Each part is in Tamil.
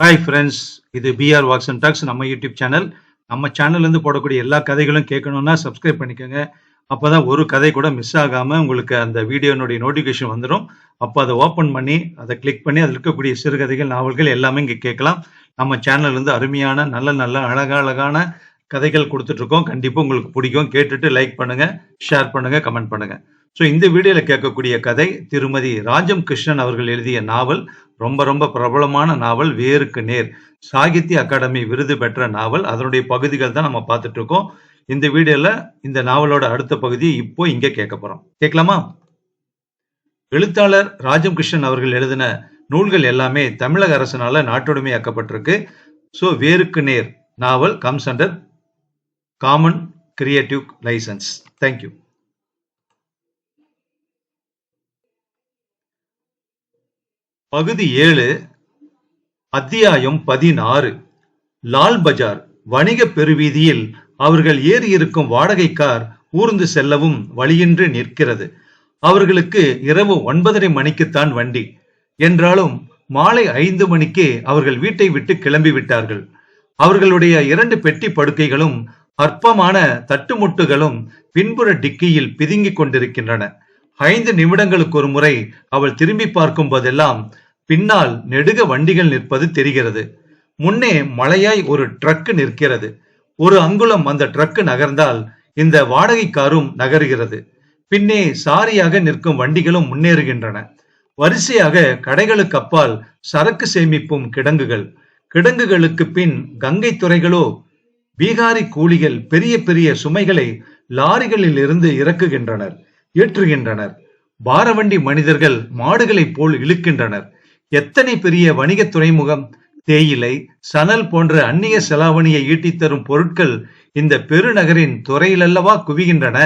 ஹாய் ஃப்ரெண்ட்ஸ் இது P R walks and talks நம்ம யூடியூப் சேனல் நம்ம சேனல்லேருந்து போடக்கூடிய எல்லா கதைகளும் கேட்கணும்னா சப்ஸ்கிரைப் பண்ணிக்கோங்க. அப்பதான் ஒரு கதை கூட மிஸ் ஆகாமல் உங்களுக்கு அந்த வீடியோனுடைய நோட்டிஃபிகேஷன் வந்துடும் அப்போ அதை ஓப்பன் பண்ணி அதை கிளிக் பண்ணி அதில் இருக்கக்கூடிய சிறுகதைகள் நாவல்கள் எல்லாமே இங்கே கேட்கலாம். நம்ம சேனல்லேருந்து அருமையான நல்ல நல்ல அழகழகான அழகான கதைகள் கொடுத்துட்ருக்கோம் கண்டிப்பாக உங்களுக்கு பிடிக்கும். கேட்டுட்டு லைக் பண்ணுங்கள் ஷேர் பண்ணுங்கள் கமெண்ட் பண்ணுங்கள் ஸோ இந்த வீடியோவில் கேட்கக்கூடிய கதை திருமதி ராஜம் கிருஷ்ணன் அவர்கள் எழுதிய நாவல் ரொம்ப ரொம்ப பிரபலமான நாவல் வேருக்கு நேர். சாகித்ய அகாடமி விருது பெற்ற நாவல். அதனுடைய பகுதிகள் தான் நம்ம பார்த்துட்டு இருக்கோம் இந்த வீடியோல இந்த நாவலோட அடுத்த பகுதி இப்போ இங்க கேட்க போறோம். கேட்கலாமா? எழுத்தாளர் ராஜம் கிருஷ்ணன் அவர்கள் எழுதின நூல்கள் எல்லாமே தமிழக அரசினால நாட்டுடைமையாக்கப்பட்டிருக்கு ஸோ வேருக்கு நேர் novel comes under common creative licence thank you பகுதி ஏழு அத்தியாயம் பதினாறு. லால் பஜார் வணிக பெருவீதியில் அவர்கள் ஏறி இருக்கும் வாடகை கார் ஊர்ந்து செல்லவும் வழியின்றி நிற்கிறது. அவர்களுக்கு இரவு ஒன்பதரை மணிக்குத்தான் வண்டி. என்றாலும் மாலை ஐந்து மணிக்கே அவர்கள் வீட்டை விட்டு கிளம்பி விட்டார்கள் அவர்களுடைய இரண்டு பெட்டி படுக்கைகளும் அற்பமான தட்டுமுட்டுகளும் பின்புற டிக்கியில் பிதுங்கிக் கொண்டிருக்கின்றன. ஐந்து நிமிடங்களுக்கு ஒரு முறை அவள் திரும்பி பார்க்கும் போதெல்லாம் பின்னால் நெடுக வண்டிகள் நிற்பது தெரிகிறது. முன்னே மழையாய் ஒரு ட்ரக் நிற்கிறது. ஒரு அங்குலம் அந்த ட்ரக் நகர்ந்தால் இந்த வாடகை காரும் நகருகிறது. பின்னே சாரியாக நிற்கும் வண்டிகளும் முன்னேறுகின்றன. வரிசையாக கடைகளுக்கு அப்பால் சரக்கு சேமிப்பும் கிடங்குகள். கிடங்குகளுக்கு பின் கங்கை துறைகளோ பீகாரி கூலிகள் பெரிய பெரிய சுமைகளை லாரிகளில் இருந்து இறக்குகின்றனர் ஏற்றுகின்றனர். பாரவண்டி மனிதர்கள் மாடுகளைப் போல் இழுக்கின்றனர். எத்தனை பெரிய வணிக துறைமுகம் தேயிலை சணல் போன்ற அந்நிய செலாவணியை ஈட்டித் தரும் பொருட்கள் இந்த பெருநகரின் துறையிலல்லவா குவிகின்றன?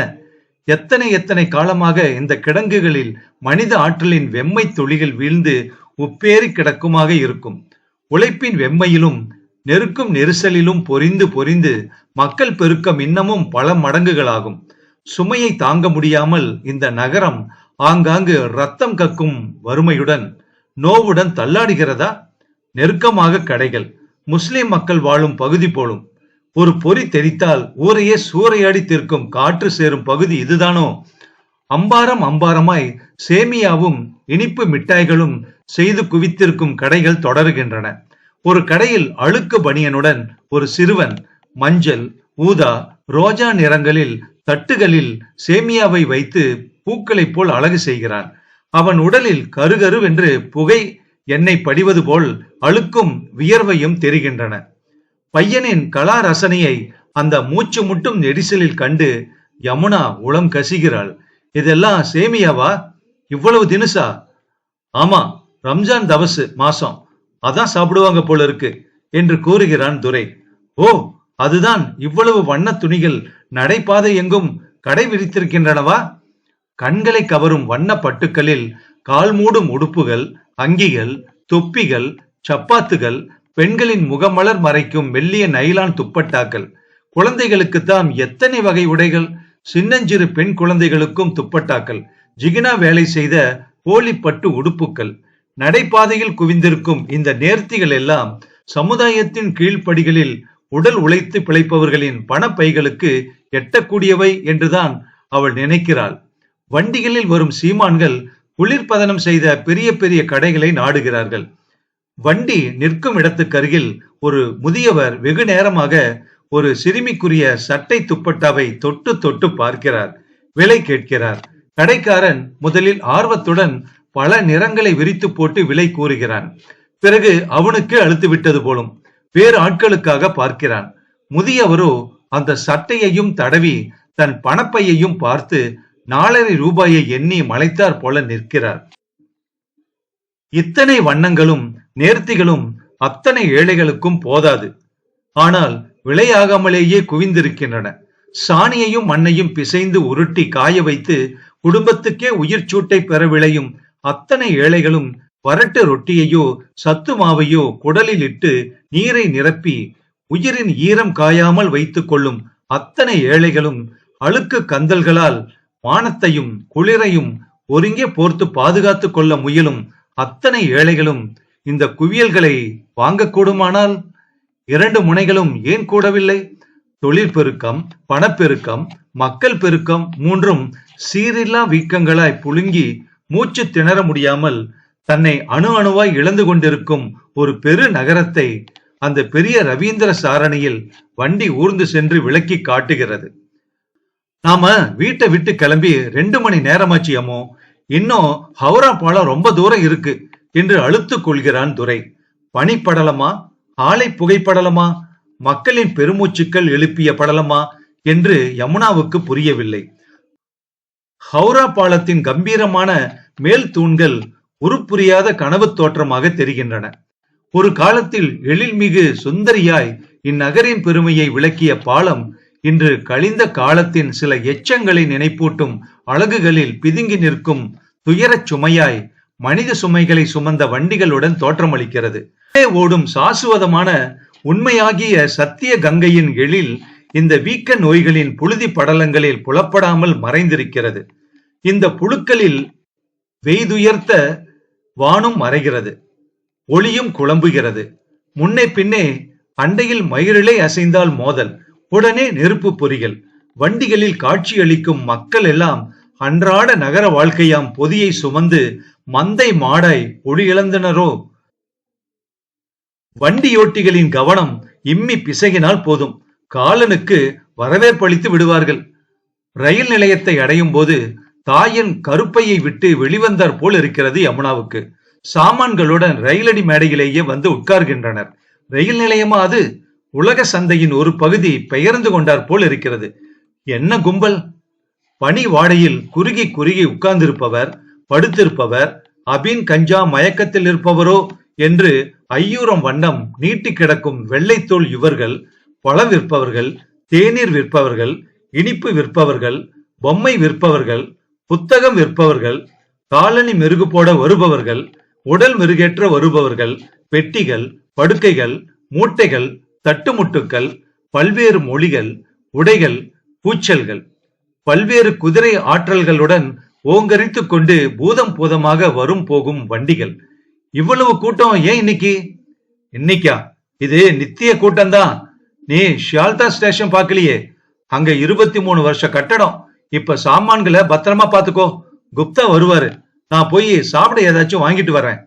எத்தனை எத்தனை காலமாக இந்த கிடங்குகளில் மனித ஆற்றலின் வெம்மை துளிகள் வீழ்ந்து உப்பேறி கிடக்குமாக இருக்கும். உழைப்பின் வெம்மையிலும் நெருக்கும் நெரிசலிலும் பொரிந்து பொரிந்து மக்கள் பெருக்கம் இன்னமும் பல மடங்குகளாகும். சுமையை தாங்க முடியாமல் இந்த நகரம் ஆங்காங்கு ரத்தம் கக்கும் வறுமையுடன் நோவுடன் தள்ளாடுகிறதா? நெருக்கமாக கடைகள். முஸ்லிம் மக்கள் வாழும் பகுதி போலும். ஒரு பொறி தெரித்தால் ஊரையே சூறையாடி தீர்க்கும் காற்று சேரும் பகுதி இதுதானோ? அம்பாரம் அம்பாரமாய் சேமியாவும் இனிப்பு மிட்டாய்களும் செய்து குவித்திருக்கும் கடைகள் தொடருகின்றன. ஒரு கடையில் அழுக்கு பனியனுடன் ஒரு சிறுவன் மஞ்சள் ஊதா ரோஜா நிறங்களில் தட்டுகளில் சேமியாவை வைத்து பூக்களைப் போல் அழகு செய்கிறான். அவன் உடலில் கருகருவென்று புகை எண்ணெய் படிவது போல் அழுக்கும் வியர்வையும் தெரிகின்றன. பையனின் கலா ரசனையை அந்த மூச்சு முட்டும் நெரிசலில் கண்டு யமுனா உளம் கசிகிறாள். இதெல்லாம் சேமியாவா? இவ்வளவு தினுசா? ஆமா ரம்ஜான் தவசு மாசம். அதான் சாப்பிடுவாங்க போல இருக்கு என்று கூறுகிறான் துரை. ஓ அதுதான் இவ்வளவு வண்ண துணிகள் நடைபாதை எங்கும் கடை விரித்திருக்கின்றனவா கண்களை கவரும் வண்ண பட்டுக்களில் கால் மூடும் உடுப்புகள் அங்கிகள் தொப்பிகள் சப்பாத்துகள் பெண்களின் முகமலர் மறைக்கும் மெல்லிய நைலான் துப்பட்டாக்கள். குழந்தைகளுக்கு தாம் எத்தனை வகை உடைகள்? சின்னஞ்சிறு பெண் குழந்தைகளுக்கும் துப்பட்டாக்கள். ஜிகினா வேலை செய்த போலிப்பட்டு உடுப்புக்கள். நடைபாதையில் குவிந்திருக்கும் இந்த நேர்த்திகள் எல்லாம் சமுதாயத்தின் கீழ்ப்படிகளில் உடல் உழைத்து பிழைப்பவர்களின் பணப்பைகளுக்கு எட்டக்கூடியவை என்றுதான் அவள் நினைக்கிறாள். வண்டிகளில் வரும் சீமான்கள் குளிர்பதனம் செய்த பெரிய பெரிய கடைகளை நாடுகிறார்கள். வண்டி நிற்கும் இடத்துக்கு அருகில் ஒரு முதியவர் வெகு நேரமாக ஒரு சிறுமிக்குரிய சட்டை துப்பட்டாவை தொட்டு தொட்டு பார்க்கிறார். விலை கேட்கிறார். கடைக்காரன் முதலில் ஆர்வத்துடன் பல நிறங்களை விரித்து போட்டு விலை கூறுகிறான். பிறகு அவனுக்கு அழுத்து விட்டது போலும் வேறு ஆட்களுக்காக பார்க்கிறான். முதியவரோ அந்த சட்டையையும் தடவி தன் பணப்பையையும் பார்த்து நாலரை ரூபாயை எண்ணி மலைத்தார் போல நிற்கிறார். இத்தனை வண்ணங்களும் நேர்த்திகளும் அத்தனை ஏழைகளுக்கும் போதாது. ஆனால் விலையாகாமலேயே குவிந்திருக்கின்றன. சாணியையும் மண்ணையும் பிசைந்து உருட்டி காய வைத்து குடும்பத்துக்கே உயிர் சூட்டை பெற விளையும் அத்தனை ஏழைகளும் வரட்டு ரொட்டியையோ சத்து மாவையோ குடலில் இட்டு நீரை நிரப்பி உயிரின் ஈரம் காயாமல் வைத்துக் கொள்ளும் அத்தனை ஏழைகளும் அழுக்கு கந்தல்களால் வானத்தையும் குளிரையும் ஒருங்கே போர்த்து பாதுகாத்துக் கொள்ள முயலும் அத்தனை ஏழைகளும் இந்த குவியல்களை வாங்கக்கூடுமானால்? இரண்டு முனைகளும் ஏன் கூடவில்லை? தொழிற்பெருக்கம் பணப்பெருக்கம் மக்கள் பெருக்கம் மூன்றும் சீரில்லா வீக்கங்களாய் புழுங்கி மூச்சு திணற முடியாமல் தன்னை அணு அணுவாய் இழந்து கொண்டிருக்கும் ஒரு பெரு நகரத்தை அந்த பெரிய ரவீந்திர சாரணியில் வண்டி ஊர்ந்து சென்று விளக்கி காட்டுகிறது. நாம வீட்டை விட்டு கிளம்பி ரெண்டு மணி நேரமாச்சு அம்மோ. இன்னும் ஹவுரா பாலம் ரொம்ப தூரம் இருக்கு என்று அழுத்துக் கொள்கிறான் துரை. பனிப்படலமா ஆலை புகைப்படலமா மக்களின் பெருமூச்சுக்கள் எழுப்பிய படலமா? என்று யமுனாவுக்கு புரியவில்லை. ஹவுரா பாலத்தின் கம்பீரமான மேல் தூண்கள் உருப்புரியாத கனவு தோற்றமாக தெரிகின்றன. ஒரு காலத்தில் எழில்மிகு சுந்தரியாய் இந்நகரின் பெருமையை விளக்கிய பாலம் இன்று கழிந்த காலத்தின் சில எச்சங்களை நினைப்பூட்டும் அழகுகளில் பிதுங்கி நிற்கும் துயரச் சுமையாய் மனித சுமைகளை சுமந்த வண்டிகளுடன் தோற்றமளிக்கிறது. ஓடும் சாசுவதமான உண்மையாகிய சத்திய கங்கையின் எழில் இந்த வீக்க நோய்களின் புழுதி படலங்களில் புலப்படாமல் மறைந்திருக்கிறது. இந்த புழுக்களில் வெய்துயர்த்த வானும் மறைகிறது. ஒளியும் குழம்புகிறது. முன்னே பின்னே அண்டையில் மயிரிழை அசைந்தால் மோதல். உடனே நெருப்பு பொறிகள். வண்டிகளில் காட்சியளிக்கும் மக்கள் எல்லாம் அன்றாட நகர வாழ்க்கையாம் பொதியை சுமந்து மந்தை மாடாய் ஒளி இழந்தனரோ? வண்டியோட்டிகளின் கவனம் இம்மி பிசகினால் போதும். காலனுக்கு வரவேற்பளித்து விடுவார்கள். ரயில் நிலையத்தை அடையும் போது தாயின் கருப்பையை விட்டு வெளிவந்தார் போல் இருக்கிறது யமுனாவுக்கு. சாமான்களுடன் ரயிலடி மேடையிலேயே வந்து உட்கார்கின்றனர். ரயில் நிலையமா அது? உலக சந்தையின் ஒரு பகுதி பெயர்ந்து கொண்டார் போல் இருக்கிறது. என்ன கும்பல்? பனி வாடையில் குறுகி குறுகி உட்கார்ந்திருப்பவர் படுத்திருப்பவர் அபின் கஞ்சா மயக்கத்தில் இருப்பவரோ என்று ஐயூரம் வண்ணம் நீட்டி கிடக்கும் வெள்ளைத்தோல் இவர்கள் பழம் விற்பவர்கள் தேநீர் விற்பவர்கள் இனிப்பு விற்பவர்கள் பொம்மை விற்பவர்கள் புத்தகம் விற்பவர்கள் காலனி மெருகு போட வருபவர்கள் உடல் மெருகேற்ற வருபவர்கள் பெட்டிகள் படுக்கைகள் மூட்டைகள் தட்டுமுட்டுக்கள் பல்வேறு மொழிகள் உடைகள் கூச்சல்கள். பல்வேறு குதிரை ஆற்றல்களுடன் ஓங்கரித்து கொண்டு பூதம் பூதமாக வரும் போகும் வண்டிகள். இவ்வளவு கூட்டம் ஏன் இன்னைக்கு? இன்னைக்கா? இது நித்திய கூட்டம்தான். நீ ஷியால்தா ஸ்டேஷன் பார்க்கலையே? அங்க இருபத்தி மூணு வருஷ கட்டடம். இப்ப சாமான்களை பத்திரமா பாத்துக்கோ குப்தா வருவாரு. நான் போய் சாப்பிட ஏதாச்சும் வாங்கிட்டு வரேன்.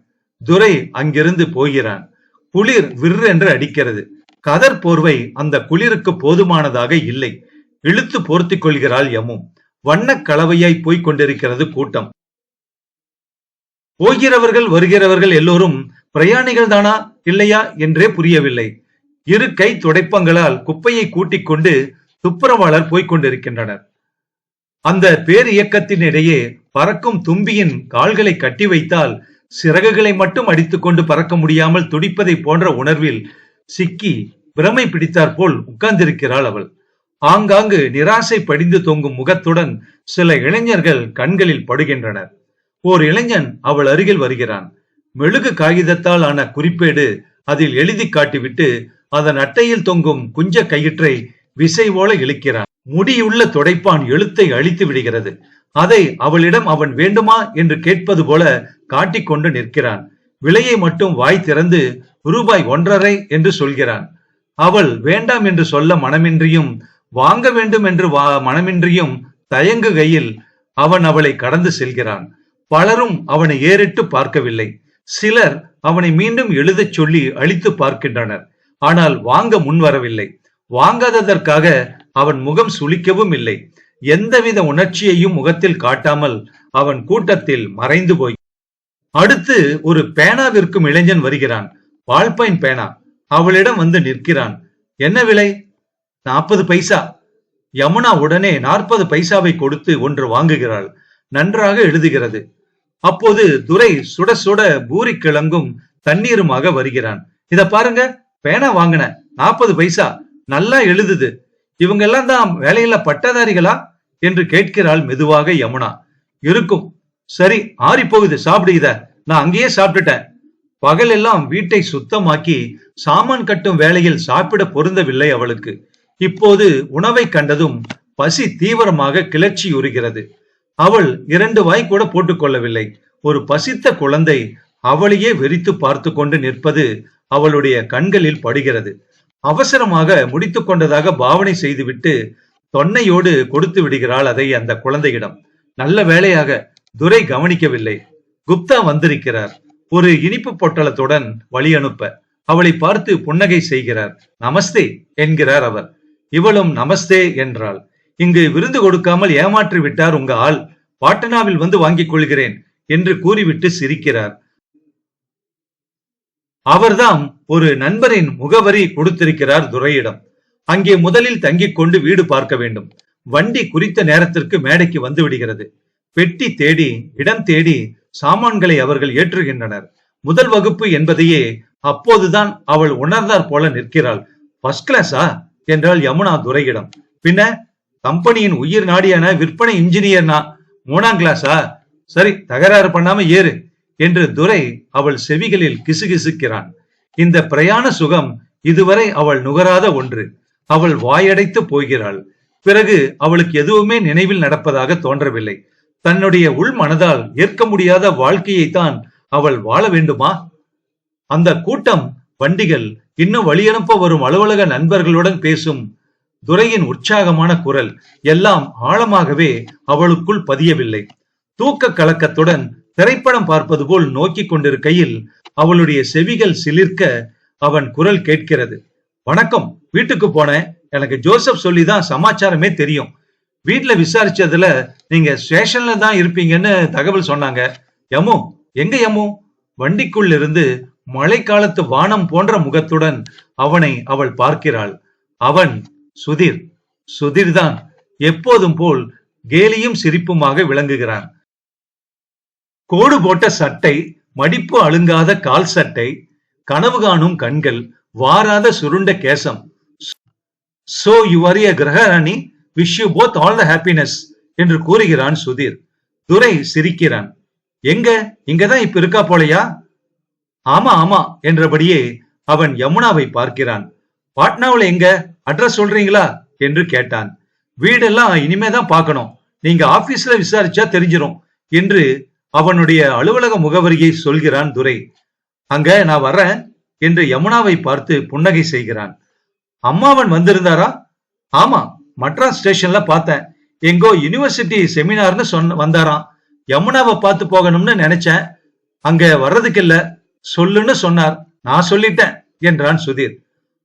துரை அங்கிருந்து போகிறான். குளிர் விர் என்று அடிக்கிறது. கதர் போர்வை அந்த குளிருக்கு போதுமானதாக இல்லை. இழுத்து போர்த்திக் கொள்கிறாள் யமு. வண்ணக் கலவையாய் போய்க் கொண்டிருக்கிறது கூட்டம். போகிறவர்கள் வருகிறவர்கள் எல்லோரும் பிரயாணிகள் தானா இல்லையா என்றே புரியவில்லை. இரு கை துடைப்பங்களால் குப்பையை கூட்டிக் கொண்டு துப்புரவாளர் போய்க் கொண்டிருக்கின்றனர். அந்த பேர் இயக்கத்தினிடையே பறக்கும் தும்பியின் கால்களை கட்டி வைத்தால் சிறகுகளை மட்டும் அடித்துக்கொண்டு பறக்க முடியாமல் துடிப்பதை போன்ற உணர்வில் சிக்கி பிரமை பிடித்தாற் போல் உட்கார்ந்திருக்கிறாள் அவள். ஆங்காங்கு நிராசை படிந்து தொங்கும் முகத்துடன் சில இளைஞர்கள் கண்களில் படுகின்றனர். ஓர் இளைஞன் அவள் அருகில் வருகிறான். மெழுகு காகிதத்தால் ஆன குறிப்பேடு அதில் எழுதி காட்டிவிட்டு அதன் அட்டையில் தொங்கும் குஞ்ச கயிற்றை விசை போல இழுக்கிறான். முடியுள்ள துடைப்பான் எழுத்தை அழித்து விடுகிறது. அதை அவளிடம் அவன் வேண்டுமா என்று கேட்பது போல காட்டிக்கொண்டு நிற்கிறான். விலையை மட்டும் வாய் திறந்து ரூபாய் ஒன்றரை என்று சொல்கிறான். அவள் வேண்டாம் என்று சொல்ல மனமின்றியும் வாங்க வேண்டும் என்று வா- மனமின்றியும் தயங்குகையில் அவன் அவளை கடந்து செல்கிறான். பலரும் அவனை ஏறிட்டு பார்க்கவில்லை. சிலர் அவனை மீண்டும் எழுதச் சொல்லி அழித்து பார்க்கின்றனர். ஆனால் வாங்க முன்வரவில்லை வாங்காததற்காக அவன் முகம் சுளிக்கவும் இல்லை. எந்தவித உணர்ச்சியையும் முகத்தில் காட்டாமல் அவன் கூட்டத்தில் மறைந்து போய் அடுத்து ஒரு பேனா விற்கும் இளைஞன் வருகிறான். வாழ்பைன் பேனா. அவளிடம் வந்து நிற்கிறான். என்ன விலை? நாற்பது பைசா. யமுனா உடனே நாற்பது பைசாவை கொடுத்து ஒன்று வாங்குகிறாள். நன்றாக எழுதுகிறது. அப்போது துரை சுட சுட பூரி கிழங்கும் தண்ணீருமாக வருகிறான். இத பாருங்க பேனா வாங்கின. நாற்பது பைசா. நல்லா எழுதுது. இவங்க எல்லாம் தான் வேலையில பட்டதாரிகளா? என்று கேட்கிறாள் மெதுவாக யமுனா. இருக்கும். சரி ஆறி போகுது சாப்பிடு இத. நான் அங்கேயே சாப்பிட்டுட்டேன். பகலெல்லாம் வீட்டை சுத்தமாக்கி சாமான் கட்டும் வேலையில் சாப்பிட பொருந்தவில்லை அவளுக்கு. இப்போது உணவை கண்டதும் பசி தீவிரமாக கிளர்ச்சியுறுகிறது அவள் இரண்டு வாய் கூட போட்டுக்கொள்ளவில்லை ஒரு பசித்த குழந்தை அவளையே வெறித்து பார்த்து கொண்டு நிற்பது அவளுடைய கண்களில் படுகிறது. அவசரமாக முடித்து கொண்டதாக பாவனை செய்துவிட்டு தொன்னையோடு கொடுத்து விடுகிறாள் அதை அந்த குழந்தையிடம். நல்ல வேளையாக துரை கவனிக்கவில்லை. குப்தா வந்திருக்கிறார். ஒரு இனிப்பு பொட்டலத்துடன் வழி அனுப்ப அவளை பார்த்து புன்னகை செய்கிறார். நமஸ்தே என்கிறார் அவர். இவளும் நமஸ்தே என்றாள். இங்கு விருந்து கொடுக்காமல் ஏமாற்றி விட்டார் உங்க ஆள். பாட்டனாவில் வந்து வாங்கிக் கொள்கிறேன் என்று கூறிவிட்டு சிரிக்கிறார். அவர்தாம் ஒரு நண்பரின் முகவரி கொடுத்திருக்கிறார் துரையிடம். அங்கே முதலில் தங்கிக் கொண்டு வீடு பார்க்க வேண்டும். வண்டி குறித்த நேரத்திற்கு மேடைக்கு வந்து விடுகிறது. பெட்டி தேடி இடம் தேடி சாமான்களை அவர்கள் ஏற்றுகின்றனர். முதல் வகுப்பு என்பதையே அப்போதுதான் அவள் உணர்ந்தார் போல நிற்கிறாள். ஃபர்ஸ்ட் கிளாஸா என்றாள் யமுனா துரையிடம். பின்ன கம்பெனியின் உயிர் நாடியான விற்பனை இன்ஜினியர்னா மூணாம் கிளாஸா சரி தகராறு பண்ணாம ஏறு என்று துரை அவள் செவிகளில் கிசுகிசுக்கிறான். இந்த பிரயாண சுகம் இதுவரை அவள் நுகராத ஒன்று. அவள் வாயடைத்து போகிறாள். பிறகு அவளுக்கு எதுவுமே நினைவில் நடப்பதாக தோன்றவில்லை. தன்னுடைய உள் மனதால் ஏற்க முடியாத வாழ்க்கையை தான் அவள் வாழ வேண்டுமா? அந்த கூட்டம் வண்டிகள் இன்னும் வழியனுப்ப வரும் அலுவலக நண்பர்களுடன் பேசும் துரையின் உற்சாகமான குரல் எல்லாம் ஆழமாகவே அவளுக்குள் பதியவில்லை. தூக்க கலக்கத்துடன் திரைப்படம் பார்ப்பது போல் நோக்கி கொண்டிருக்கையில் அவளுடைய செவிகள் சிலிர்க்க அவன் குரல் கேட்கிறது. வணக்கம் வீட்டுக்கு போனேன். எனக்கு ஜோசப் சொல்லிதான் சமாச்சாரமே தெரியும். வீட்டுல விசாரிச்சதுல நீங்க ஸ்டேஷன்ல தான் இருப்பீங்கன்னு தகவல் சொன்னாங்க. யமு எங்க யமு வண்டிக்குள் இருந்து மழைக்காலத்து வானம் போன்ற முகத்துடன் அவனை அவள் பார்க்கிறாள். அவன் சுதிர். சுதிர் தான் எப்போதும் போல் கேலியும் சிரிப்புமாக விளங்குகிறான். கோடு போட்ட சட்டை மடிப்பு அழுங்காத கால் சட்டை கனவு காணும் கண்கள் வாராத சுருண்ட கேசம். So your a கிரகராணி wish you both all the happiness என்று கூறுகிறான் சுதீர். துரை சிரிக்கிறான். எங்க? இங்கதான் இப்ப இருக்கா போலையா? ஆமா ஆமா என்றபடியே அவன் யமுனாவை பார்க்கிறான். பாட்னாவுல எங்க? அட்ரஸ் சொல்றீங்களா? என்று கேட்டான். வீடெல்லாம் இனிமேதான் பார்க்கணும். நீங்க ஆபீஸ்ல விசாரிச்சா தெரிஞ்சிடும் என்று அவனுடைய அலுவலக முகவரியை சொல்கிறான் துரை. அங்க நான் வர்றேன் என்று யமுனாவை பார்த்து புன்னகை செய்கிறான். அம்மாவன் வந்திருந்தாரா? ஆமா மட்ராஸ் ஸ்டேஷன்ல பார்த்தேன். எங்கோ யூனிவர்சிட்டி செமினார்னு சொன்ன வந்தாராம். யமுனாவை பார்த்து போகணும்னு நினைச்சேன். அங்க வர்றதுக்கு இல்ல. சொல்லுன்னு சொன்னார். நான் சொல்லிட்டேன் என்றான் சுதீர்.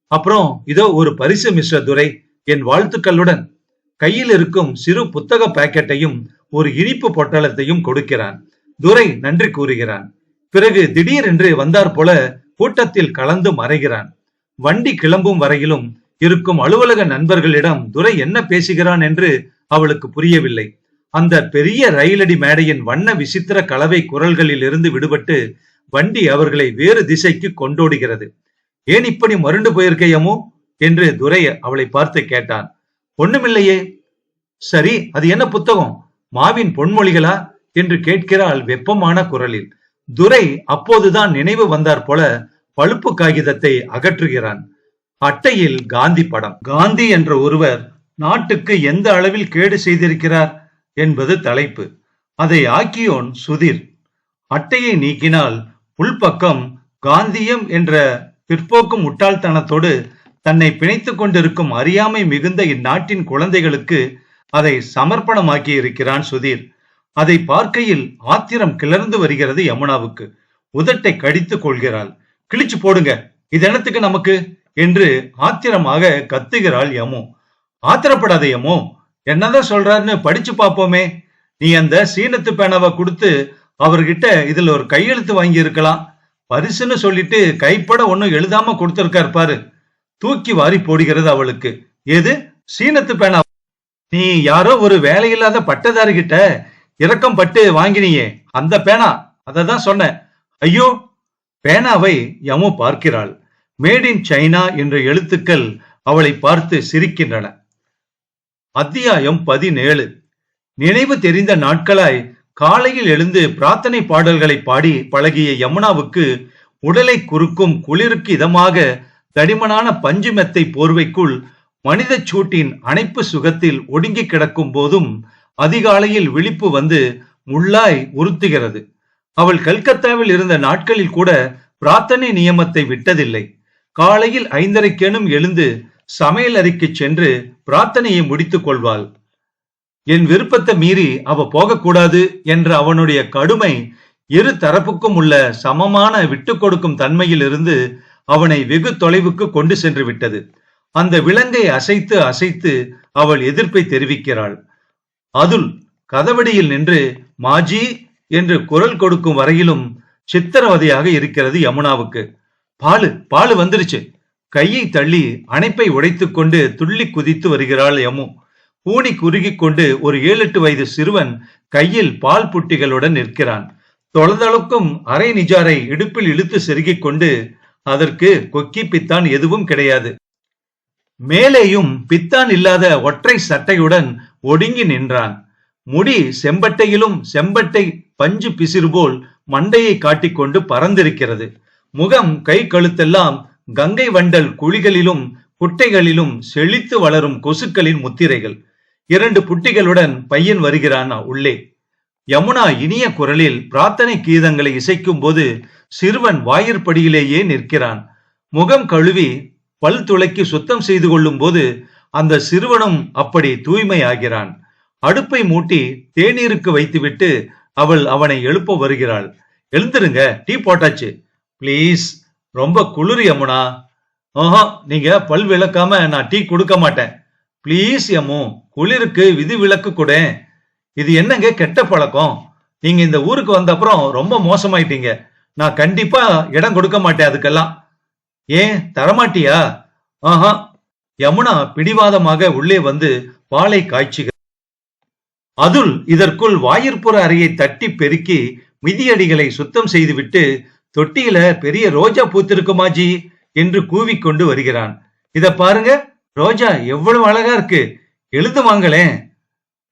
அப்புறம் இதோ ஒரு பரிசு மிஸ்டர் துரை. என் வாழ்த்துக்களுடன் கையில் இருக்கும் சிறு புத்தக பாக்கெட்டையும் ஒரு இனிப்பு பொட்டலத்தையும் கொடுக்கிறான். துரை நன்றி கூறுகிறான். பிறகு திடீரென்று வந்தார் போல கூட்டத்தில் கலந்து மறைகிறான். வண்டி கிளம்பும் வரையிலும் இருக்கும் அலுவலக நண்பர்களிடம் துரை என்ன பேசுகிறான் என்று அவளுக்கு புரியவில்லை. அந்த பெரிய ரயிலடி மேடையின் வண்ண விசித்திர கலவை குரல்களில் இருந்து விடுபட்டு வண்டி அவர்களை வேறு திசைக்கு கொண்டோடுகிறது. ஏன் இப்படி மருண்டு போயிருக்கையமோ என்று துரை அவளை பார்த்து கேட்டான். ஒண்ணுமில்லையே. சரி அது என்ன புத்தகம்? மாவின் பொன்மொழிகளா? என்று கேட்கிறாள் வெப்பமான குரலில். துரை அப்போதுதான் நினைவு வந்தார் போல பழுப்பு காகிதத்தை அகற்றுகிறான். அட்டையில் காந்தி படம். காந்தி என்ற ஒருவர் நாட்டுக்கு எந்த அளவில் கேடு செய்திருக்கிறார் என்பது தலைப்பு. அதை ஆக்கியோன் சுதீர். அட்டையை நீக்கினால் உள்பக்கம் காந்தியம் என்ற பிற்போக்கு முட்டாள்தனத்தோடு தன்னை பிணைத்துக் கொண்டிருக்கும் அறியாமை மிகுந்த இந்நாட்டின் குழந்தைகளுக்கு அதை சமர்ப்பணமாக்கி இருக்கிறான் சுதீர். அதை பார்க்கையில் ஆத்திரம் கிளர்ந்து வருகிறது யமுனாவுக்கு. உதட்டை கடித்துக் கொள்கிறாள். கிழிச்சு போடுங்க. இது நமக்கு? என்று ஆத்திரமாக கத்துகிறாள் யமு. ஆத்திரப்படாத யமு. என்னதான் சொல்றாருன்னு படிச்சு பார்ப்போமே. நீ அந்த சீனத்து பேனாவை கொடுத்து அவர்கிட்ட இதுல ஒரு கையெழுத்து வாங்கி இருக்கலாம் பரிசுன்னு சொல்லிட்டு கைப்பட ஒன்னும் எழுதாம கொடுத்திருக்காரு பாரு. தூக்கி வாரி போடுகிறது அவளுக்கு. எது? சீனத்து பேனா. நீ யாரோ ஒரு வேலையில்லாத பட்டதாரி கிட்ட இரக்கம் பட்டு வாங்கினியே. அந்த பேனா. அதை தான் சொன்னேன். ஐயோ! பேனாவை யமு பார்க்கிறாள். மேட் இன் சைனா என்ற எழுத்துக்கள் அவளை பார்த்து சிரிக்கின்றன. அத்தியாயம் பதினேழு. நினைவு தெரிந்த நாட்களாய் காலையில் எழுந்து பிரார்த்தனை பாடல்களை பாடி பழகிய யமுனாவுக்கு உடலை குறுக்கும் குளிருக்கு இதமாக தடிமனான பஞ்சு மெத்தை போர்வைக்குள் மனித சூட்டின் அணைப்பு சுகத்தில் ஒடுங்கி கிடக்கும் போதும் அதிகாலையில் விழிப்பு வந்து முள்ளாய் உறுத்துகிறது. அவள் கல்கத்தாவில் இருந்த நாட்களில் கூட பிரார்த்தனை நியமத்தை விட்டதில்லை. காலையில் ஐந்தரைக்கேனும் எழுந்து சமையல் அறைக்கு சென்று பிரார்த்தனையை முடித்துக் கொள்வாள். என் விருப்பத்தை மீறி அவ போகக்கூடாது என்ற அவனுடைய கடுமை இரு தரப்புக்கும் உள்ள சமமான விட்டு கொடுக்கும் தன்மையிலிருந்து அவனை வெகு தொலைவுக்கு கொண்டு சென்று விட்டது. அந்த விலங்கை அசைத்து அசைத்து அவள் எதிர்ப்பை தெரிவிக்கிறாள். அதுல் கதவடியில் நின்று மாஜி என்று குரல் கொடுக்கும் வரையிலும் சித்திரவதையாக இருக்கிறது யமுனாவுக்கு. பாலு பாலு வந்துருச்சு. கையை தள்ளி அணைப்பை உடைத்துக்கொண்டு துள்ளி குதித்து வருகிறாள் யமு. பூனி குறுகி கொண்டு ஒரு ஏழு எட்டு வயது சிறுவன் கையில் பால் புட்டிகளுடன் நிற்கிறான். தொலைதளவுக்கும் அரை நிஜாரை இடுப்பில் இழுத்து செருகிக் கொண்டு அதற்கு கொக்கி பித்தான் எதுவும் கிடையாது. மேலேயும் பித்தான் இல்லாத ஒற்றை சட்டையுடன் ஒடுங்கி நின்றான். முடி செம்பட்டையிலும் செம்பட்டை பஞ்சு பிசிறு போல் மண்டையை காட்டிக்கொண்டு பறந்திருக்கிறது. முகம் கை கழுத்தெல்லாம் கங்கை வண்டல் குழிகளிலும் குட்டைகளிலும் செழித்து வளரும் கொசுக்களின் முத்திரைகள். இரண்டு புட்டிகளுடன் பையன் வருகிறான் உள்ளே. யமுனா இனிய குரலில் பிரார்த்தனை கீதங்களை இசைக்கும் போது சிறுவன் வாயிற்படியிலேயே நிற்கிறான். முகம் கழுவி பல் துளக்கி சுத்தம் செய்து கொள்ளும் போது அந்த சிறுவனும் அப்படி தூய்மையாகிறான். அடுப்பை மூட்டி தேநீருக்கு வைத்துவிட்டு அவள் அவனை எழுப்ப வருகிறாள். எழுந்துருங்க டீ போட்டாச்சு. ப்ளீஸ் ரொம்ப குளிர் யமுனா. ஆஹா நீங்க பல் விளக்காம நான் டீ கொடுக்க மாட்டேன். ப்ளீஸ் யமு குளிருக்கு விதி விளக்கு கொடு. இது என்னங்க கெட்ட பழக்கம்? நீங்க இந்த ஊருக்கு வந்த அப்புறம் ரொம்ப மோசமாயிட்டீங்க. நான் கண்டிப்பா இடம் கொடுக்க மாட்டேன் அதுக்கெல்லாம். ஏன் தரமாட்டியா? ஆஹா யமுனா பிடிவாதமாக உள்ளே வந்து பாலை காய்ச்சுக அதுல் இதற்குள் வாயிற்புற அறையை தட்டி பெருக்கி மிதியடிகளை சுத்தம் செய்துவிட்டு தொட்டியில பெரிய ரோஜா பூத்திருக்குமாஜி என்று கூவிக்கொண்டு வருகிறான். இத பாருங்க ரோஜா எவ்வளவு அழகா இருக்கு. எழுந்து வாங்களேன்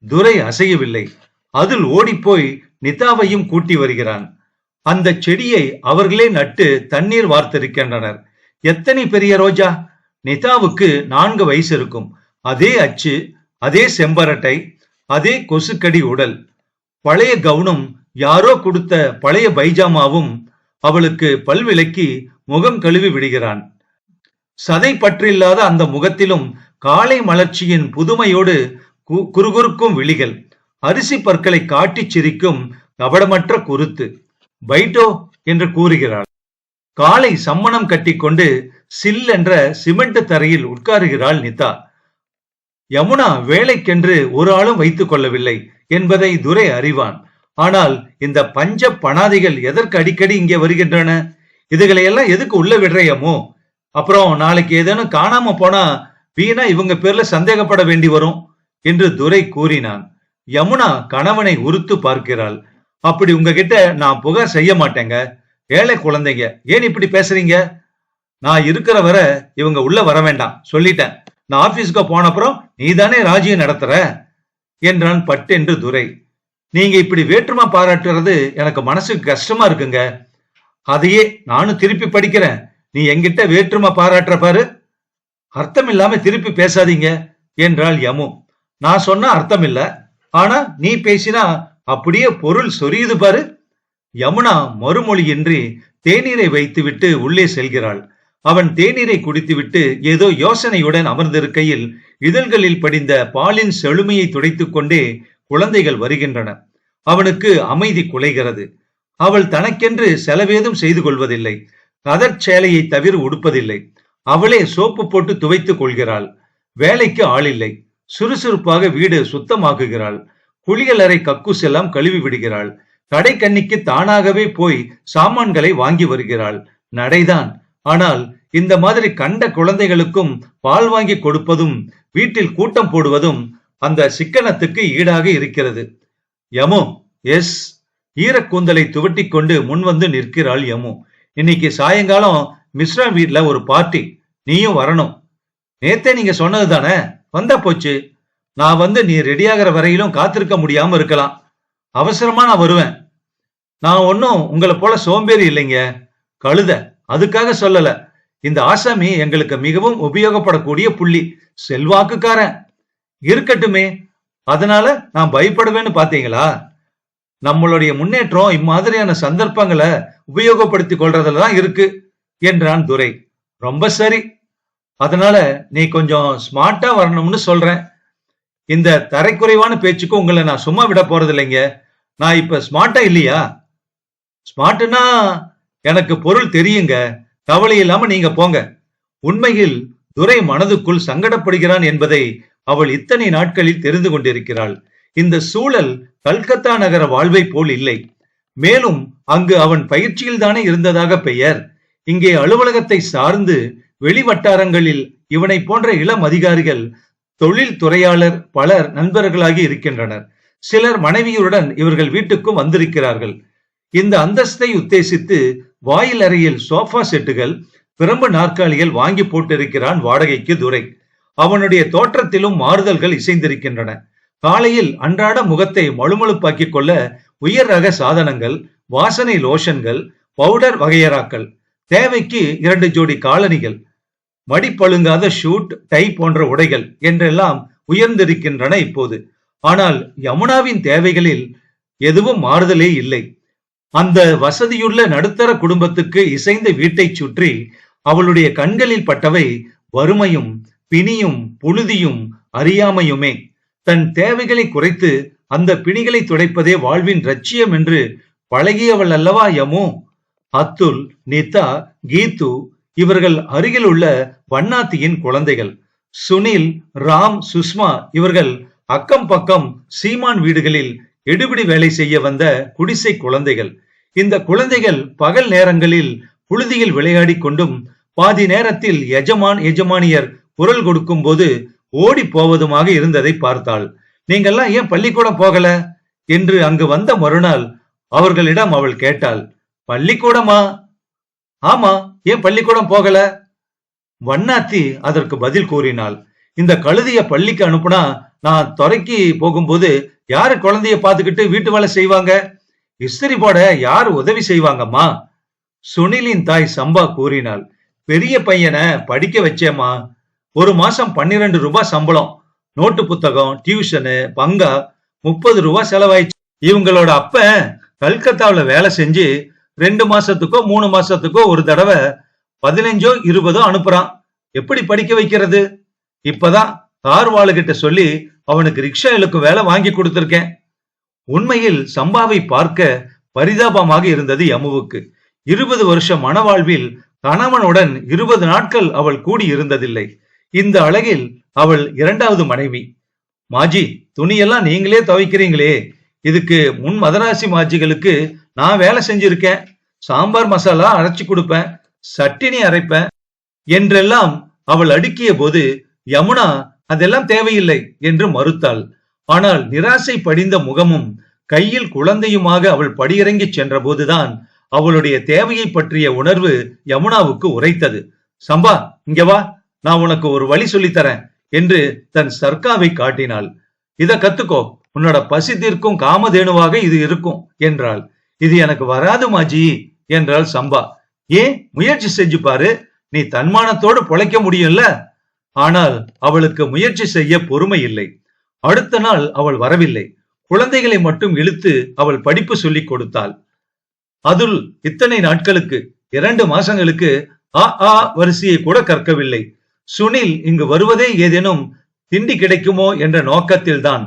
துரை அசையவில்லை. அதில் ஓடிப்போய் நிதாவையும் கூட்டி வருகிறான். அந்த செடியை அவர்களே நட்டு தண்ணீர் வார்த்திருக்கின்றனர். எத்தனை பெரிய ரோஜா? நிதாவுக்கு நான்கு வயசு இருக்கும். அதே அச்சு அதே செம்பரட்டை அதே கொசுக்கடி உடல். பழைய கவுனும் யாரோ கொடுத்த பழைய பைஜாமாவும் அவளுக்கு பல்விலக்கி முகம் கழுவி விடுகிறான். சதை பற்றில்லாத அந்த முகத்திலும் காலை மலர்ச்சியின் புதுமையோடு கு- குறுகுறுக்கும் விழிகள். அரிசி பற்களை காட்டிச் சிரிக்கும் கவடமற்ற குருத்து. பைட்டோ என்று கூறுகிறாள். காலை சம்மணம் கட்டிக்கொண்டு சில் என்ற சிமெண்ட் தரையில் உட்காருகிறாள் நிதா. யமுனா வேலைக்கென்று ஒரு ஆளும் வைத்துக் கொள்ளவில்லை என்பதை துரை அறிவான். ஆனால் இந்த பஞ்ச பணாதிகள் எதற்கு அடிக்கடி இங்கே வருகின்றன? இதுகளை எல்லாம் எதுக்கு உள்ள விடுறையமோ? அப்புறம் நாளைக்கு ஏதேனும் காணாம போனா வீணா இவங்க பேர்ல சந்தேகப்பட வேண்டி வரும் என்று துரை கூறினான். யமுனா கணவனை உறுத்து பார்க்கிறாள். அப்படி உங்ககிட்ட நான் புகார் செய்ய மாட்டேங்க. ஏழை குழந்தைங்க ஏன் இப்படி பேசுறீங்க? நான் இருக்கிற வரை இவங்க உள்ள வர வேண்டாம். சொல்லிட்டேன். நான் ஆபீஸ்க்கு போன அப்புறம் நீதானே ராஜ்யம் நடத்துற? என்றான் பட்டென்று துரை. நீங்க இப்படி வேற்றுமா பாராட்டுறது எனக்கு மனசுக்கு கஷ்டமா இருக்குங்க. அதையே நானும் திருப்பி படிக்கிறேன். நீ என்கிட்ட வேற்றுமா பாராட்டுற பாரு. அர்த்தம் இல்லாம திருப்பி பேசாதீங்க என்றாள் யமு. நான் சொன்ன அர்த்தம் இல்ல. ஆனா நீ பேசினா அப்படியே பொருள் சொரியுது பாரு. யமுனா மறுமொழியின்றி தேநீரை வைத்துவிட்டு உள்ளே செல்கிறாள். அவன் தேநீரை குடித்துவிட்டு ஏதோ யோசனையுடன் அமர்ந்திருக்கையில் இதழ்களில் படிந்த பாலின் செழுமையை துடைத்துக் கொண்டே குழந்தைகள் வருகின்றன. அவனுக்கு அமைதி குலைகிறது. அவள் தனக்கென்று செலவேதும் செய்து கொள்வதில்லை. கதற் சேலையை தவிர உடுப்பதில்லை. அவளே சோப்பு போட்டு துவைத்துக் கொள்கிறாள். வேலைக்கு ஆளில்லை. சுறுசுறுப்பாக வீடு சுத்தமாக்குகிறாள். குளியலறை கக்கூஸ் எல்லாம் கழுவி விடுகிறாள். கடைக்கண்ணிக்கு தானாகவே போய் சாமான்களை வாங்கி வருகிறாள். நடைதான். ஆனால் இந்த மாதிரி கண்ட குழந்தைகளுக்கும் பால் வாங்கி கொடுப்பதும் வீட்டில் கூட்டம் போடுவதும் அந்த சிக்கனத்துக்கு ஈடாக இருக்கிறது. யமு எஸ் ஈரக்கூந்தலை துவட்டி கொண்டு முன் வந்து நிற்கிறாள் யமு. இன்னைக்கு சாயங்காலம் மிஸ்ரா வீட்ல ஒரு பார்ட்டி நீயும் வரணும். நேத்தே நீங்க சொன்னது தானே? வந்தா போச்சு. நான் வந்து நீ ரெடியாகிற வரையிலும் காத்திருக்க முடியாம இருக்கலாம். அவசரமா நான் வருவேன். நான் ஒன்னும் உங்களை போல சோம்பேறி இல்லைங்க. கழுத அதுக்காக சொல்லல. இந்த ஆசாமி எங்களுக்கு மிகவும் உபயோகப்படக்கூடிய புள்ளி. செல்வாக்குக்காரன். இருக்கட்டுமே. அதனால நான் பயப்படுவேன்னு பாத்தீங்களா? நம்மளுடைய முன்னேற்றம் இம்மாதிரியான சந்தர்ப்பங்களை உபயோகப்படுத்திக் கொள்றதுல தான் இருக்கு என்றான் துரை. ரொம்ப சரி. அதனால நீ கொஞ்சம் ஸ்மார்ட்டா வரணும்னு சொல்றேன். இந்த தரைக்குறைவான பேச்சுக்கு உங்களை நான் சும்மா விட போறது இல்லைங்க நான் இப்ப ஸ்மார்ட்டா இல்லையா? ஸ்மார்ட்னா எனக்கு பொருள் தெரியுங்க. கவலை இல்லாம நீங்க போங்க. உண்மையில் துரை மனதுக்குள் சங்கடப்படுகிறான் என்பதை அவள் இத்தனை நாட்களில் தெரிந்து கொண்டிருக்கிறாள். இந்த சூழல் கல்கத்தா நகர வாழ்வை போல் இல்லை. மேலும் அங்கு அவன் பயிற்சியில் தானே இருந்ததாக பெயர். இங்கே அலுவலகத்தை சார்ந்து வெளிவட்டாரங்களில் இவனை போன்ற இளம் அதிகாரிகள் தொழில் துறையாளர் பலர் நண்பர்களாகி இருக்கின்றனர். சிலர் மனைவியுடன் இவர்கள் வீட்டுக்கும் வந்திருக்கிறார்கள். இந்த அந்தஸ்தை உத்தேசித்து வாயில் அறையில் சோஃபா செட்டுகள் பிரம்பு நாற்காலிகள் வாங்கி போட்டிருக்கிறான் வாடகைக்கு துரை. அவனுடைய தோற்றத்திலும் மாறுதல்கள் இசைந்திருக்கின்றன. காலையில் அன்றாட முகத்தை மழுமழுப்பாக்கிக் கொள்ள உயர் ரக சாதனங்கள் வாசனை லோஷன்கள் பவுடர் வகையராக்கள் தேவைக்கு இரண்டு ஜோடி காலணிகள் மடிப்பழுங்காத ஷூட் டை போன்ற உடைகள் என்றெல்லாம் உயர்ந்திருக்கின்றன இப்போது. ஆனால் யமுனாவின் தேவைகளில் எதுவும் மாறுதலே இல்லை. அந்த வசதியுள்ள நடுத்தர குடும்பத்துக்கு இசைந்த வீட்டைச் சுற்றி அவளுடைய கண்களில் பட்டவை வறுமையும் பிணியும் புழுதியும் அறியாமையுமே. தன் தேவைகளை குறைத்து அந்த பிணிகளை துடைப்பதே வாழ்வின் லட்சியம் என்று பழகியவள் அல்லவா யமு? அத்துல் நிதா கீத்து இவர்கள் அருகில் உள்ள வண்ணாத்தியின் குழந்தைகள். சுனில் ராம் சுஷ்மா இவர்கள் அக்கம் பக்கம் சீமான் வீடுகளில் எடுபிடி வேலை செய்ய வந்த குடிசை குழந்தைகள். இந்த குழந்தைகள் பகல் நேரங்களில் புழுதியில் விளையாடி கொண்டும் பாதி நேரத்தில் எஜமான் எஜமானியர் குரல் கொடுக்கும் போது ஓடி போவதுமாக இருந்ததை பார்த்தாள். நீங்கெல்லாம் ஏன் பள்ளிக்கூடம் போகல? என்று அங்கு வந்த மறுநாள் அவர்களிடம் அவள் கேட்டாள். பள்ளிக்கூடமா? ஆமா ஏன் பள்ளிக்கூடம் போகல? வண்ணாத்தி அதற்கு பதில் கூறினாள். இந்த கழுதிய பள்ளிக்கு அனுப்புனா நான் துறைக்கு போகும்போது யாரு குழந்தைய பார்த்துக்கிட்டு வீட்டு வேலை செய்வாங்க? இஸ்திரி போட யார் உதவி செய்வாங்கம்மா? சுனிலின் தாய் சம்பா கூறினாள். பெரிய பையனை படிக்க வச்சேம்மா. ஒரு மாசம் பன்னிரண்டு ரூபாய் சம்பளம் நோட்டு புத்தகம் டியூஷனு பங்கா முப்பது ரூபாய் செலவாயிடுச்சு. இவங்களோட அப்ப கல்கத்தாவுல வேலை செஞ்சு ரெண்டு மாசத்துக்கோ மூணு மாசத்துக்கோ ஒரு தடவை பதினஞ்சோ இருபதோ அனுப்புறான். எப்படி படிக்க வைக்கிறது? இப்பதான் கார் வாளுகிட்ட சொல்லி அவனுக்கு ரிக்ஷா இழுக்கும் வேலை வாங்கி கொடுத்திருக்கேன். உண்மையில் சம்பாவை பார்க்க பரிதாபமாக இருந்தது யமுவுக்கு. இருபது வருஷம் மணவாழ்வில் கணவனுடன் இருபது நாட்கள் அவள் கூடி இருந்ததில்லை இந்த அழகில் அவள் இரண்டாவது மனைவி. மாஜி துணியெல்லாம் நீங்களே துவைக்கிறீங்களே. இதுக்கு முன் மதராசி மாஜிகளுக்கு நான் வேலை செஞ்சிருக்கேன். சாம்பார் மசாலா அரைச்சு கொடுப்பேன். சட்டினி அரைப்பேன். என்றெல்லாம் அவள் அடுக்கிய போது யமுனா அதெல்லாம் தேவையில்லை என்று மறுத்தாள். ஆனால் நிராசை படிந்த முகமும் கையில் குழந்தையுமாக அவள் படியிறங்கி சென்றபோதுதான் அவளுடைய தேவையை பற்றிய உணர்வு யமுனாவுக்கு உரைத்தது. சம்பா இங்க வா. நான் உனக்கு ஒரு வழி சொல்லித்தரேன் என்று தன் சர்க்காவை காட்டினாள். இத கத்துக்கோ. உன்னோட பசி தீர்க்கும் காமதேனுவாக இது இருக்கும் என்றாள். இது எனக்கு வராது மாஜி என்றாள் சம்பா. ஏன்? முயற்சி செஞ்சு பாரு. நீ தன்மானத்தோடு பொழைக்க முடியும்ல? ஆனால் அவளுக்கு முயற்சி செய்ய பொறுமை இல்லை. அடுத்த நாள் அவள் வரவில்லை. குழந்தைகளை மட்டும் இழுத்து அவள் படிப்பு சொல்லிக் கொடுத்தாள். அதுல் இத்தனை நாட்களுக்கு இரண்டு மாசங்களுக்கு ஆ ஆ வரிசையை கூட கற்கவில்லை. சுனில் இங்கு வருவதே ஏதேனும் திண்டி கிடைக்குமோ என்ற நோக்கத்தில்தான்.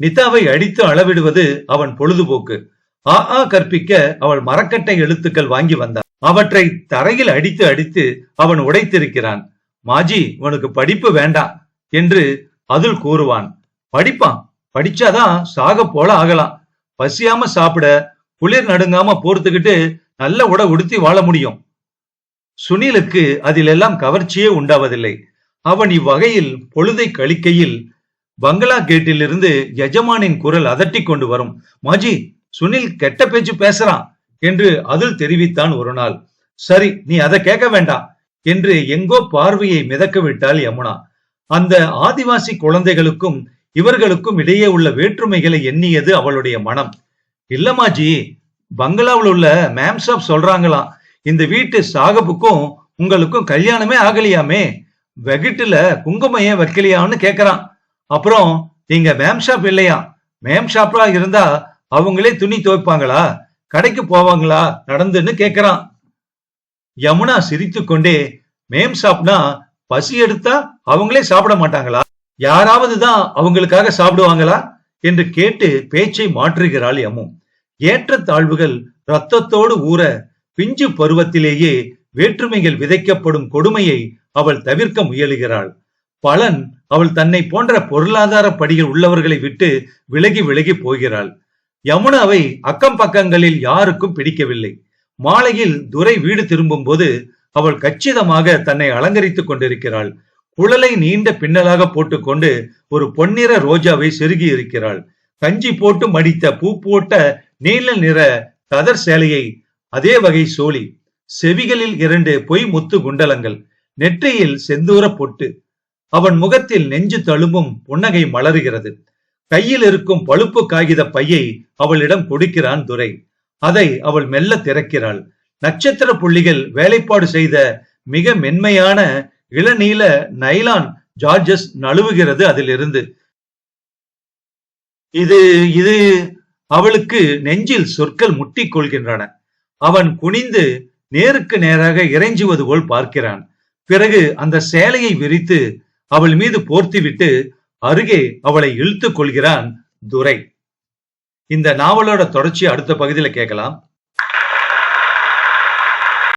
நிதாவை அடித்து அளவிடுவது அவன் பொழுதுபோக்கு. ஆ ஆ கற்பிக்க அவள் மரக்கட்டை எழுத்துக்கள் வாங்கி வந்தான் அவற்றை தரையில் அடித்து அடித்து அவன் உடைத்திருக்கிறான். மாஜி உனக்கு படிப்பு வேண்டாம் என்று அதில் கூறுவான். படிப்பான். படிச்சாதான் சாக போல ஆகலாம். பசியாம சாப்பிட குளிர் நடுங்காம போர்த்துக்கிட்டு நல்ல உடை உடுத்தி வாழ முடியும். சுனிலுக்கு அதிலெல்லாம் கவர்ச்சியே உண்டாவதில்லை. அவன் இவ்வகையில் பொழுதை கழிக்கையில் பங்களா கேட்டிலிருந்து எஜமானின் குரல் அதட்டி கொண்டு வரும். மாஜி சுனில் கெட்ட பேச்சு பேசுறான் என்று அதில் தெரிவித்தான் ஒரு நாள் சரி நீ அதை கேட்க வேண்டாம் என்று எங்கோ பார்வையை மிதக்க விட்டாள் யமுனா. அந்த ஆதிவாசி குழந்தைகளுக்கும் இவர்களுக்கும் இடையே உள்ள வேற்றுமைகளை எண்ணியது அவளுடைய மனம். இல்லமாஜி பங்களாவில் உள்ள மேம்சாப் சொல்றாங்களாம். இந்த வீட்டு சாகப்புக்கும் உங்களுக்கும் கல்யாணமே ஆகலையாமே? வெகிட்டுல குங்குமம் ஏன் வைக்கலையான்னு கேக்குறான். அப்புறம் நீங்க மேம் ஷாப் இல்லையா? மேம்ஷாப்லா இருந்தா அவங்களே துணி துவைப்பாங்களா? கடைக்கு போவாங்களா? நடந்துன்னு கேக்குறான். யமுனா சிரித்துக்கொண்டே மேம் ஷாப்னா பசி எடுத்தா அவங்களே சாப்பிட மாட்டாங்களா? யாராவது தான் அவங்களுக்காக சாப்பிடுவாங்களா? என்று கேட்டு பேச்சை மாற்றுகிறாள் யமு. ஏற்ற தாழ்வுகள் ரத்தத்தோடு ஊற பிஞ்சு பருவத்திலேயே வேற்றுமைகள் விதைக்கப்படும் கொடுமையை அவள் தவிர்க்க முயலுகிறாள். பலன் அவள் தன்னை போன்ற பொருளாதார படியில் உள்ளவர்களை விட்டு விலகி விலகி போகிறாள். யமுனாவை அக்கம் பக்கங்களில் யாருக்கும் பிடிக்கவில்லை. மாலையில் துரை வீடு திரும்பும் போது அவள் கச்சிதமாக தன்னை அலங்கரித்துக் கொண்டிருக்கிறாள். குழலை நீண்ட பின்னலாக போட்டுக்கொண்டு ஒரு பொன்னிற ரோஜாவை செருகி இருக்கிறாள். கஞ்சி போட்டு மடித்த பூ போட்ட நீல நிற கதர் சேலையை அதே வகை சோழி செவிகளில் இரண்டு பொய் முத்து குண்டலங்கள் நெற்றியில் செந்தூர பொட்டு. அவன் முகத்தில் நெஞ்சு தழும்பும் புன்னகை மலருகிறது. கையில் இருக்கும் பழுப்பு காகித பையை அவளிடம் கொடுக்கிறான் துரை. அதை அவள் மெல்ல திறக்கிறாள். நட்சத்திர புள்ளிகள் வேலைப்பாடு செய்த மிக மென்மையான இளநீல நைலான் ஜார்ஜஸ் நழுவுகிறது அதிலிருந்து. இது இது அவளுக்கு நெஞ்சில் சொற்கள் முட்டிக் கொள்கின்றன. அவன் குனிந்து நேருக்கு நேராக இறைஞ்சுவது போல் பார்க்கிறான். பிறகு அந்த சேலையை விரித்து அவள் மீது போர்த்திவிட்டு அருகே அவளை இழுத்துக் கொள்கிறான் துரை. இந்த நாவலோட தொடர்ச்சி அடுத்த பகுதியில கேட்கலாம்.